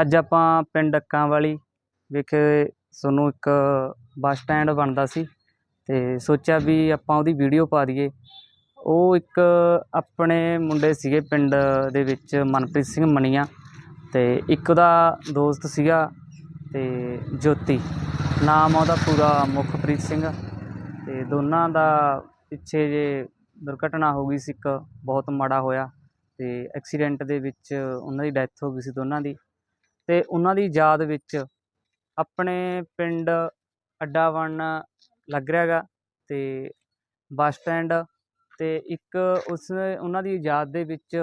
ਅੱਜ ਆਪਾਂ ਪਿੰਡ ਅੱਕਾਂ ਵਾਲੀ ਵਿਖੇ ਤੁਹਾਨੂੰ ਇੱਕ ਬੱਸ ਸਟੈਂਡ ਬਣਦਾ ਸੀ ਤੇ ਸੋਚਿਆ ਵੀ ਆਪਾਂ ਉਹਦੀ ਵੀਡੀਓ ਪਾ ਦਈਏ। ਉਹ ਇੱਕ ਆਪਣੇ ਮੁੰਡੇ ਸੀਗੇ ਪਿੰਡ ਦੇ ਵਿੱਚ ਮਨਪ੍ਰੀਤ ਸਿੰਘ ਮਣੀਆਂ ਤੇ ਇੱਕ ਉਹਦਾ ਦੋਸਤ ਸੀਗਾ ਤੇ ਜੋਤੀ। ਨਾਮ ਉਹਦਾ ਪੂਰਾ ਮੁਖਪ੍ਰੀਤ ਸਿੰਘ ਤੇ ਦੋਨਾਂ ਦਾ ਪਿੱਛੇ ਜੇ ਦੁਰਘਟਨਾ ਹੋ ਗਈ ਸੀ ਇੱਕ, ਬਹੁਤ ਮਾੜਾ ਹੋਇਆ ਤੇ ਐਕਸੀਡੈਂਟ ਦੇ ਵਿੱਚ ਉਹਨਾਂ ਦੀ ਡੈਥ ਹੋ ਗਈ ਸੀ ਦੋਨਾਂ ਦੀ। ਤੇ ਉਹਨਾਂ ਦੀ ਯਾਦ ਵਿੱਚ ਆਪਣੇ ਪਿੰਡ ਅੱਡਾ ਬਣਨ ਲੱਗ ਰਿਹਾ ਗਾ ਤੇ ਬੱਸ ਸਟੈਂਡ ਤੇ ਇੱਕ ਉਸ ਉਹਨਾਂ ਦੀ ਯਾਦ ਦੇ ਵਿੱਚ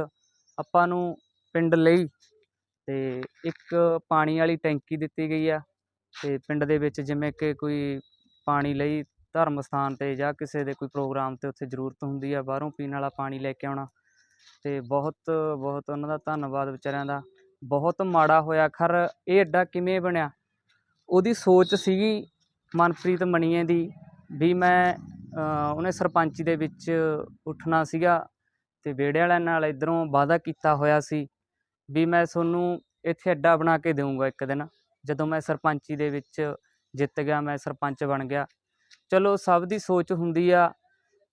ਆਪਾਂ ਨੂੰ ਪਿੰਡ ਲਈ ਤੇ ਇੱਕ ਪਾਣੀ ਵਾਲੀ ਟੈਂਕੀ ਦਿੱਤੀ ਗਈ ਆ ਤੇ ਪਿੰਡ ਦੇ ਵਿੱਚ ਜਿਵੇਂ ਕਿ ਕੋਈ ਪਾਣੀ ਲਈ ਧਰਮ ਸਥਾਨ ਤੇ ਜਾਂ ਕਿਸੇ ਦੇ ਕੋਈ ਪ੍ਰੋਗਰਾਮ ਤੇ ਉੱਥੇ ਜ਼ਰੂਰਤ ਹੁੰਦੀ ਆ, ਬਾਹਰੋਂ ਪੀਣ ਵਾਲਾ ਪਾਣੀ ਲੈ ਕੇ ਆਉਣਾ ਤੇ ਬਹੁਤ ਬਹੁਤ ਉਹਨਾਂ ਦਾ ਧੰਨਵਾਦ ਵਿਚਾਰਿਆਂ ਦਾ। ਬਹੁਤ ਮਾੜਾ ਹੋਇਆ। ਖਰ ਇਹ ਅੱਡਾ ਕਿਵੇਂ ਬਣਿਆ? ਉਹਦੀ ਸੋਚ ਸੀਗੀ ਮਨਪ੍ਰੀਤ ਮਣੀਏ ਦੀ ਵੀ ਮੈਂ ਉਹਨੇ ਸਰਪੰਚੀ ਦੇ ਵਿੱਚ ਉੱਠਣਾ ਸੀਗਾ ਤੇ ਵਿਹੜੇ ਵਾਲਿਆਂ ਨਾਲ ਇਧਰੋਂ ਵਾਅਦਾ ਕੀਤਾ ਹੋਇਆ ਸੀ ਵੀ ਮੈਂ ਤੁਹਾਨੂੰ ਇੱਥੇ ਅੱਡਾ ਬਣਾ ਕੇ ਦੇਵਾਂਗਾ ਇੱਕ ਦਿਨ। ਜਦੋਂ ਮੈਂ ਸਰਪੰਚੀ ਦੇ ਵਿੱਚ ਜਿੱਤ ਗਿਆ, ਮੈਂ ਸਰਪੰਚ ਬਣ ਗਿਆ। ਚਲੋ, ਸਭ ਦੀ ਸੋਚ ਹੁੰਦੀ ਆ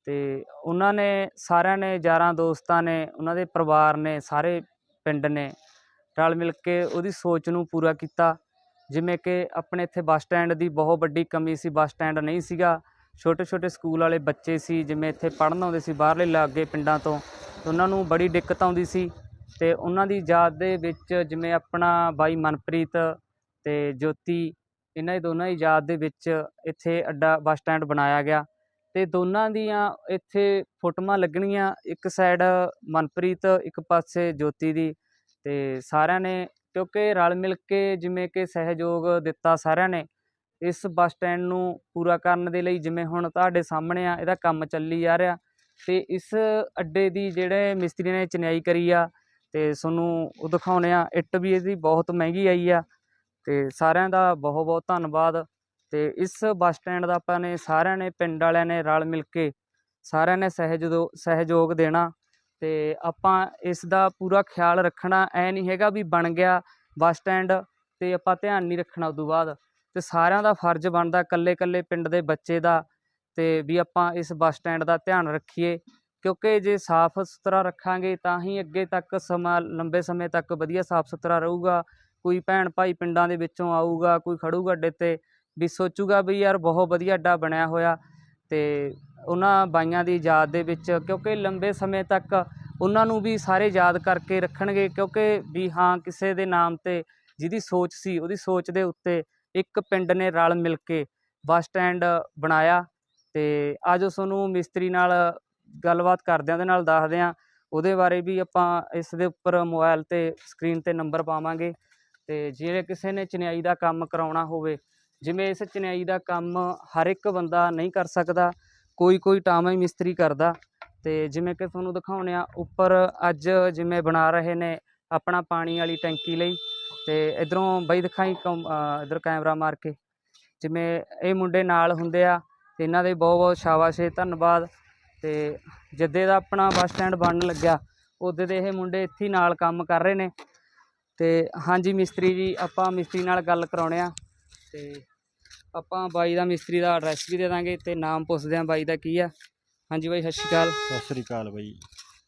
ਤੇ ਉਹਨਾਂ ਨੇ, ਸਾਰਿਆਂ ਨੇ, ਯਾਰਾਂ ਦੋਸਤਾਂ ਨੇ, ਉਹਨਾਂ ਦੇ ਪਰਿਵਾਰ ਨੇ, ਸਾਰੇ ਪਿੰਡ ਨੇ ਰਲ ਮਿਲ ਕੇ ਉਹਦੀ ਸੋਚ ਨੂੰ ਪੂਰਾ ਕੀਤਾ। ਜਿਵੇਂ ਕਿ ਆਪਣੇ ਇੱਥੇ ਬੱਸ ਸਟੈਂਡ ਦੀ ਬਹੁਤ ਵੱਡੀ ਕਮੀ ਸੀ, ਬੱਸ ਸਟੈਂਡ ਨਹੀਂ ਸੀਗਾ। ਛੋਟੇ ਛੋਟੇ ਸਕੂਲ ਵਾਲੇ ਬੱਚੇ ਸੀ, ਜਿਵੇਂ ਇੱਥੇ ਪੜ੍ਹਨ ਆਉਂਦੇ ਸੀ ਬਾਹਰਲੇ ਲਾਗੇ ਪਿੰਡਾਂ ਤੋਂ ਉਹਨਾਂ ਨੂੰ ਬੜੀ ਦਿੱਕਤ ਆਉਂਦੀ ਸੀ। ਤੇ ਉਹਨਾਂ ਦੀ ਯਾਦ ਦੇ ਵਿੱਚ ਜਿਵੇਂ ਆਪਣਾ ਬਾਈ ਮਨਪ੍ਰੀਤ ਤੇ ਜੋਤੀ, ਇਹਨਾਂ ਦੋਨਾਂ ਦੀ ਯਾਦ ਦੇ ਵਿੱਚ ਇੱਥੇ ਅੱਡਾ ਬੱਸ ਸਟੈਂਡ ਬਣਾਇਆ ਗਿਆ। ਤੇ ਦੋਨਾਂ ਦੀਆਂ ਇੱਥੇ ਫੋਟੋਆਂ ਲੱਗਣੀਆਂ, ਇੱਕ ਸਾਈਡ ਮਨਪ੍ਰੀਤ, ਇੱਕ ਪਾਸੇ ਜੋਤੀ ਦੀ। ਤੇ ਸਾਰਿਆਂ ਨੇ, ਕਿਉਂਕਿ ਰਲ ਮਿਲ ਕੇ ਜਿਵੇਂ ਕਿ ਸਹਿਯੋਗ ਦਿੱਤਾ ਸਾਰਿਆਂ ਨੇ, ਇਸ ਬੱਸ ਸਟੈਂਡ ਨੂੰ ਪੂਰਾ ਕਰਨ ਦੇ ਲਈ ਜਿਵੇਂ ਹੁਣ ਤੁਹਾਡੇ ਸਾਹਮਣੇ ਆ, ਇਹਦਾ ਕੰਮ ਚੱਲੀ ਜਾ ਰਿਹਾ। ਤੇ ਇਸ ਅੱਡੇ ਦੀ ਜਿਹੜੇ ਮਿਸਤਰੀ ਨੇ ਚਿਣਾਈ ਕਰੀ ਆ, ਤੇ ਤੁਹਾਨੂੰ ਉਹ ਦਿਖਾਉਣੇ ਆ, ਇੱਟ ਵੀ ਇਹਦੀ ਬਹੁਤ ਮਹਿੰਗੀ ਆਈ ਆ, ਤੇ ਸਾਰਿਆਂ ਦਾ ਬਹੁਤ ਬਹੁਤ ਧੰਨਵਾਦ। ਤੇ ਇਸ ਬੱਸ ਸਟੈਂਡ ਦਾ ਆਪਾਂ ਨੇ ਸਾਰਿਆਂ ਨੇ, ਪਿੰਡ ਵਾਲਿਆਂ ਨੇ ਰਲ ਮਿਲ ਕੇ ਸਾਰਿਆਂ ਨੇ ਸਹਿਜੋ ਸਹਿਯੋਗ ਦੇਣਾ। ਤੇ ਆਪਾਂ ਇਸ ਦਾ ਪੂਰਾ ਖਿਆਲ ਰੱਖਣਾ ਐ ਨਹੀਂ ਹੈਗਾ ਵੀ ਬਣ ਗਿਆ ਬੱਸ ਸਟੈਂਡ ਤੇ ਆਪਾਂ ਧਿਆਨ ਨਹੀਂ ਰੱਖਣਾ ਉਦੋਂ ਬਾਅਦ। ਤੇ ਸਾਰਿਆਂ ਦਾ ਫਰਜ਼ ਬਣਦਾ ਇਕੱਲੇ ਇਕੱਲੇ ਪਿੰਡ ਦੇ ਬੱਚੇ ਦਾ ਤੇ ਵੀ ਆਪਾਂ ਇਸ ਬੱਸ ਸਟੈਂਡ ਦਾ ਧਿਆਨ ਰੱਖੀਏ। ਕਿਉਂਕਿ ਜੇ ਸਾਫ਼ ਸੁਥਰਾ ਰੱਖਾਂਗੇ ਤਾਂ ਹੀ ਅੱਗੇ ਤੱਕ ਸਮਾਂ, ਲੰਬੇ ਸਮੇਂ ਤੱਕ ਵਧੀਆ ਸਾਫ਼ ਸੁਥਰਾ ਰਹੂਗਾ। ਕੋਈ ਭੈਣ ਭਾਈ ਪਿੰਡਾਂ ਦੇ ਵਿੱਚੋਂ ਆਊਗਾ, ਕੋਈ ਖੜੂਗਾ ਅੱਡੇ ਤੇ, ਵੀ ਸੋਚੂਗਾ ਵੀ ਯਾਰ ਬਹੁਤ ਵਧੀਆ ਅੱਡਾ ਬਣਿਆ ਹੋਇਆ। ਤੇ ਉਹਨਾਂ ਬਾਈਆਂ ਦੀ ਯਾਦ ਦੇ ਵਿੱਚ, ਕਿਉਂਕਿ ਲੰਬੇ ਸਮੇਂ ਤੱਕ ਉਹਨਾਂ ਨੂੰ ਵੀ ਸਾਰੇ ਯਾਦ ਕਰਕੇ ਰੱਖਣਗੇ, ਕਿਉਂਕਿ ਵੀ ਹਾਂ, ਕਿਸੇ ਦੇ ਨਾਮ ਤੇ ਜਿਹਦੀ ਸੋਚ ਸੀ, ਉਹਦੀ ਸੋਚ ਦੇ ਉੱਤੇ ਇੱਕ ਪਿੰਡ ਨੇ ਰਲ ਮਿਲ ਕੇ ਬੱਸ ਸਟੈਂਡ ਬਣਾਇਆ। ਅਤੇ ਅੱਜ ਤੁਹਾਨੂੰ ਮਿਸਤਰੀ ਨਾਲ ਗੱਲਬਾਤ ਕਰਦੇ ਹਾਂ ਉਹਦੇ ਨਾਲ ਦੱਸਦੇ ਹਾਂ ਉਹਦੇ ਬਾਰੇ ਵੀ ਆਪਾਂ ਇਸ ਦੇ ਉੱਪਰ ਮੋਬਾਈਲ ਤੇ ਸਕਰੀਨ ਤੇ ਨੰਬਰ ਪਾਵਾਂਗੇ। ਤੇ ਜਿਹੜੇ ਕਿਸੇ ਨੇ ਚਨਿਆਈ ਦਾ ਕੰਮ ਕਰਾਉਣਾ ਹੋਵੇ ਜਿਵੇਂ ਇਸ ਚਿਣਾਈ ਦਾ ਕੰਮ ਹਰ ਇੱਕ ਬੰਦਾ ਨਹੀਂ ਕਰ ਸਕਦਾ, ਕੋਈ ਕੋਈ ਟਾਵਾਂ ਹੀ ਮਿਸਤਰੀ ਕਰਦਾ। ਤੇ ਜਿਵੇਂ ਕਿ ਤੁਹਾਨੂੰ ਦਿਖਾਉਣੇ ਆ ਉੱਪਰ ਅੱਜ ਜਿਵੇਂ ਬਣਾ ਰਹੇ ਨੇ ਆਪਣਾ ਪਾਣੀ ਵਾਲੀ ਟੈਂਕੀ ਲਈ, ਤੇ ਇਧਰੋਂ ਬਈ ਦਿਖਾਈ ਇਧਰ ਕੈਮਰਾ ਮਾਰ ਕੇ। ਜਿਵੇਂ ਇਹ ਮੁੰਡੇ ਨਾਲ ਹੁੰਦੇ ਆ, ਤੇ ਇਹਨਾਂ ਦੇ ਬਹੁਤ ਬਹੁਤ ਸ਼ਾਬਾਸ਼ ਏ ਧੰਨਵਾਦ। ਤੇ ਜਿੱਦੇ ਦਾ ਆਪਣਾ ਬੱਸ ਸਟੈਂਡ ਬਣਨ ਲੱਗਿਆ ਉਦੋਂ ਦੇ ਇਹ ਮੁੰਡੇ ਇੱਥੇ ਨਾਲ ਕੰਮ ਕਰ ਰਹੇ ਨੇ। ਤੇ ਹਾਂਜੀ, ਮਿਸਤਰੀ ਜੀ, ਆਪਾਂ ਮਿਸਤਰੀ ਨਾਲ ਗੱਲ ਕਰਾਉਣੇ ਆ ਤੇ ਆਪਾਂ ਬਾਈ ਦਾ ਮਿਸਤਰੀ ਦਾ ਐਡਰੈਸ ਵੀ ਦੇ ਦਾਂਗੇ ਤੇ ਨਾਮ ਪੁੱਛਦੇ ਆਂ ਬਾਈ ਦਾ ਕੀ ਆ। ਹਾਂਜੀ ਬਾਈ ਸਤਿ ਸ਼੍ਰੀ ਅਕਾਲ। ਸਤਿ ਸ੍ਰੀ ਅਕਾਲ ਬਾਈ।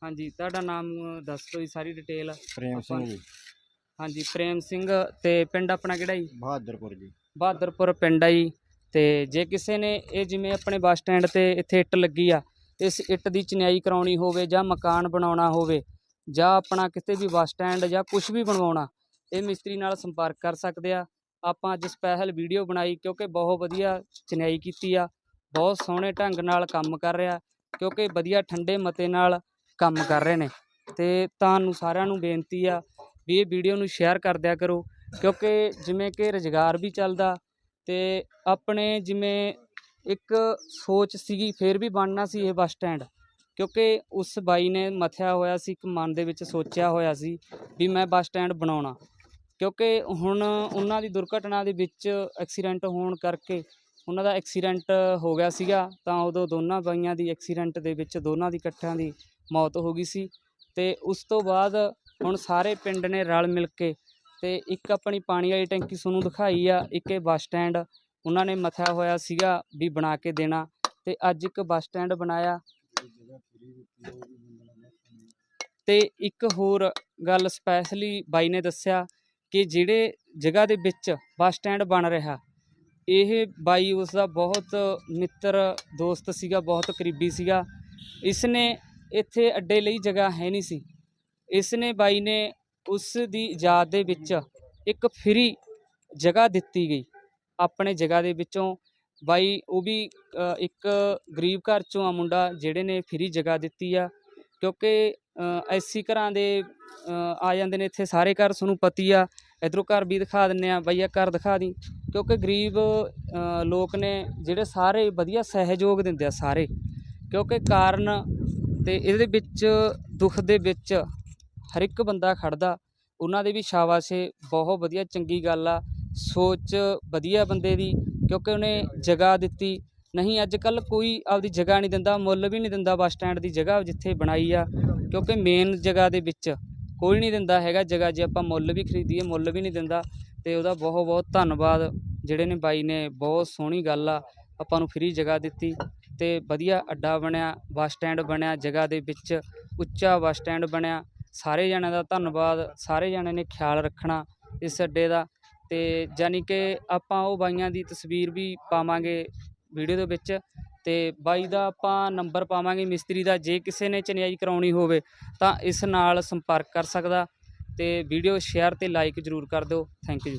ਹਾਂਜੀ ਤੁਹਾਡਾ ਨਾਮ ਦੱਸ ਦਿਓ ਜੀ ਸਾਰੀ ਡਿਟੇਲ ਪ੍ਰੇਮ ਸਿੰਘ ਜੀ। ਹਾਂਜੀ ਪ੍ਰੇਮ ਸਿੰਘ ਤੇ ਪਿੰਡ ਆਪਣਾ ਕਿਹੜਾ ਜੀ? ਬਹਾਦਰਪੁਰ ਜੀ। ਬਹਾਦਰਪੁਰ ਪਿੰਡ ਆ ਜੀ। ਤੇ ਜੇ ਕਿਸੇ ਨੇ ਇਹ ਜਿਵੇਂ ਆਪਣੇ ਬੱਸ ਸਟੈਂਡ ਤੇ ਇੱਥੇ ਇੱਟ ਲੱਗੀ ਆ ਇਸ ਇੱਟ ਦੀ ਚਿਣਾਈ ਕਰਾਉਣੀ ਹੋਵੇ ਜਾਂ ਮਕਾਨ ਬਣਾਉਣਾ ਹੋਵੇ ਜਾਂ ਆਪਣਾ ਕਿਤੇ ਵੀ ਬੱਸ ਸਟੈਂਡ ਜਾਂ ਕੁਝ ਵੀ ਬਣਵਾਉਣਾ ਇਹ ਮਿਸਤਰੀ ਨਾਲ ਸੰਪਰਕ ਕਰ ਸਕਦੇ ਆ। ਆਪਾਂ ਅੱਜ ਸਪੈਸ਼ਲ ਵੀਡੀਓ ਬਣਾਈ ਕਿਉਂਕਿ ਬਹੁਤ ਵਧੀਆ ਚਿਣਾਈ ਕੀਤੀ ਆ, ਬਹੁਤ ਸੋਹਣੇ ਢੰਗ ਨਾਲ ਕੰਮ ਕਰ ਰਿਹਾ, ਕਿਉਂਕਿ ਵਧੀਆ ਠੰਡੇ ਮਤੇ ਨਾਲ ਕੰਮ ਕਰ ਰਹੇ ਨੇ। ਤੇ ਤੁਹਾਨੂੰ ਸਾਰਿਆਂ ਨੂੰ ਬੇਨਤੀ ਆ ਵੀ ਇਹ ਵੀਡੀਓ ਨੂੰ ਸ਼ੇਅਰ ਕਰ ਦਿਆ ਕਰੋ, ਕਿਉਂਕਿ ਜਿਵੇਂ ਕਿ ਰੁਜ਼ਗਾਰ ਵੀ ਚੱਲਦਾ ਤੇ ਆਪਣੇ ਜਿਵੇਂ ਇੱਕ ਸੋਚ ਸੀਗੀ, ਫੇਰ ਵੀ ਬਣਨਾ ਸੀ ਇਹ ਬੱਸ ਸਟੈਂਡ ਕਿਉਂਕਿ ਉਸ ਬਾਈ ਨੇ ਮਥਿਆ ਹੋਇਆ ਸੀ, ਇੱਕ ਮਨ ਦੇ ਵਿੱਚ ਸੋਚਿਆ ਹੋਇਆ ਸੀ ਵੀ ਮੈਂ ਬੱਸ ਸਟੈਂਡ ਬਣਾਉਣਾ। ਕਿਉਂਕਿ ਹੁਣ ਉਹਨਾਂ ਦੀ ਦੁਰਘਟਨਾ ਦੇ ਵਿੱਚ ਐਕਸੀਡੈਂਟ ਹੋਣ ਕਰਕੇ ਉਹਨਾਂ ਦਾ ਐਕਸੀਡੈਂਟ ਹੋ ਗਿਆ ਸੀਗਾ, ਤਾਂ ਉਦੋਂ ਦੋਨਾਂ ਬਾਈਆਂ ਦੀ ਐਕਸੀਡੈਂਟ ਦੇ ਵਿੱਚ ਦੋਨਾਂ ਦੀ ਇਕੱਠਿਆਂ ਦੀ ਮੌਤ ਹੋ ਗਈ ਸੀ ਤੇ ਉਸ ਤੋਂ ਬਾਅਦ ਹੁਣ ਸਾਰੇ ਪਿੰਡ ਨੇ ਰਲ ਮਿਲ ਕੇ ਤੇ ਇੱਕ ਆਪਣੀ ਪਾਣੀ ਵਾਲੀ ਟੈਂਕੀ ਤੁਹਾਨੂੰ ਦਿਖਾਈ ਆ, ਇੱਕ ਇਹ ਬੱਸ ਸਟੈਂਡ, ਉਹਨਾਂ ਨੇ ਮਥਿਆ ਹੋਇਆ ਸੀਗਾ ਵੀ ਬਣਾ ਕੇ ਦੇਣਾ ਤੇ ਅੱਜ ਇੱਕ ਬੱਸ ਸਟੈਂਡ ਬਣਾਇਆ। ਤੇ ਇੱਕ ਹੋਰ ਗੱਲ ਸਪੈਸ਼ਲੀ ਬਾਈ ਨੇ ਦੱਸਿਆ ਕਿ ਜਿਹੜੇ ਜਗ੍ਹਾ ਦੇ ਵਿੱਚ ਬੱਸ ਸਟੈਂਡ ਬਣ ਰਿਹਾ, ਇਹ ਬਾਈ ਉਸ ਦਾ ਬਹੁਤ ਮਿੱਤਰ ਦੋਸਤ ਸੀਗਾ, ਬਹੁਤ ਕਰੀਬੀ ਸੀਗਾ। ਇਸ ਨੇ ਇੱਥੇ ਅੱਡੇ ਲਈ ਜਗ੍ਹਾ ਹੈ ਨਹੀਂ ਸੀ। ਇਸ ਨੇ ਬਾਈ ਨੇ ਉਸ ਦੀ ਯਾਦ ਦੇ ਵਿੱਚ ਇੱਕ ਫਰੀ ਜਗ੍ਹਾ ਦਿੱਤੀ ਗਈ। ਆਪਣੇ ਜਗ੍ਹਾ ਦੇ ਵਿੱਚੋਂ ਬਾਈ ਉਹ ਵੀ ਇੱਕ ਗਰੀਬ ਘਰ ਚੋਂ ਆ ਮੁੰਡਾ, ਜਿਹੜੇ ਨੇ ਫਰੀ ਜਗ੍ਹਾ ਦਿੱਤੀ ਆ। ਕਿਉਂਕਿ ਐਸੀ ਘਰਾਂ ਦੇ ਆ ਜਾਂਦੇ ਨੇ ਇੱਥੇ ਸਾਰੇ ਘਰ, ਤੁਹਾਨੂੰ ਪਤੀ ਆ, ਇਧਰੋਂ ਘਰ ਵੀ ਦਿਖਾ ਦਿੰਨੇ ਆ ਬਈਆ ਘਰ ਦਿਖਾ ਦੀ। ਕਿਉਂਕਿ ਗਰੀਬ ਲੋਕ ਨੇ ਜਿਹੜੇ ਸਾਰੇ ਵਧੀਆ ਸਹਿਯੋਗ ਦਿੰਦੇ ਆ ਸਾਰੇ। ਕਿਉਂਕਿ ਕਾਰਨ ਤੇ ਇਹਦੇ ਵਿੱਚ, ਦੁੱਖ ਦੇ ਵਿੱਚ ਹਰ ਇੱਕ ਬੰਦਾ ਖੜਦਾ। ਉਹਨਾਂ ਦੇ ਵੀ ਸ਼ਾਬਾਸ਼ੇ ਬਹੁਤ ਵਧੀਆ, ਚੰਗੀ ਗੱਲ ਆ। ਸੋਚ ਵਧੀਆ ਬੰਦੇ ਦੀ, ਕਿਉਂਕਿ ਉਹਨੇ ਜਗ੍ਹਾ ਦਿੱਤੀ। ਨਹੀਂ ਅੱਜ ਕੱਲ ਕੋਈ ਆਪਦੀ ਜਗ੍ਹਾ ਨਹੀਂ ਦਿੰਦਾ, ਮੁੱਲ ਵੀ ਨਹੀਂ ਦਿੰਦਾ ਬੱਸ ਸਟੈਂਡ ਦੀ ਜਗ੍ਹਾ ਜਿੱਥੇ ਬਣਾਈ ਆ, ਕਿਉਂਕਿ ਮੇਨ ਜਗ੍ਹਾ ਦੇ ਵਿੱਚ ਕੋਈ ਨਹੀਂ ਦਿੰਦਾ ਹੈਗਾ ਜਗ੍ਹਾ, ਜੇ ਆਪਾਂ ਮੁੱਲ ਵੀ ਖਰੀਦੀਏ, ਮੁੱਲ ਵੀ ਨਹੀਂ ਦਿੰਦਾ, ਤੇ ਉਹਦਾ ਬਹੁਤ ਬਹੁਤ ਧੰਨਵਾਦ। ਜਿਹੜੇ ਨੇ ਬਾਈ ਨੇ ਬਹੁਤ ਸੋਹਣੀ ਗੱਲ ਆ, ਆਪਾਂ ਨੂੰ ਫ੍ਰੀ ਜਗ੍ਹਾ ਦਿੱਤੀ, ਤੇ ਵਧੀਆ ਅੱਡਾ ਬਣਿਆ, ਬੱਸ ਸਟੈਂਡ ਬਣਿਆ, ਜਗ੍ਹਾ ਦੇ ਵਿੱਚ ਉੱਚਾ ਬੱਸ ਸਟੈਂਡ ਬਣਿਆ। ਸਾਰੇ ਜਣਿਆਂ ਦਾ ਧੰਨਵਾਦ, ਸਾਰੇ ਜਣਿਆਂ ਨੇ ਖਿਆਲ ਰੱਖਣਾ ਇਸ ਅੱਡੇ ਦਾ, ਤੇ ਜਾਨੀ ਕਿ ਆਪਾਂ ਉਹ ਬਾਈਆਂ ਦੀ ਤਸਵੀਰ ਵੀ ਪਾਵਾਂਗੇ ਵੀਡੀਓ ਦੇ ਵਿੱਚ ਤੇ ਬਾਈ ਦਾ ਆਪਾਂ ਨੰਬਰ ਪਾਵਾਂਗੇ ਮਿਸਤਰੀ ਦਾ, ਜੇ ਕਿਸੇ ਨੇ ਚਨਿਆਈ ਕਰਾਉਣੀ ਹੋਵੇ ਤਾਂ ਇਸ ਨਾਲ ਸੰਪਰਕ ਕਰ ਸਕਦਾ ਤੇ ਵੀਡੀਓ ਸ਼ੇਅਰ ਤੇ ਲਾਈਕ ਜ਼ਰੂਰ ਕਰ ਦਿਓ। Thank you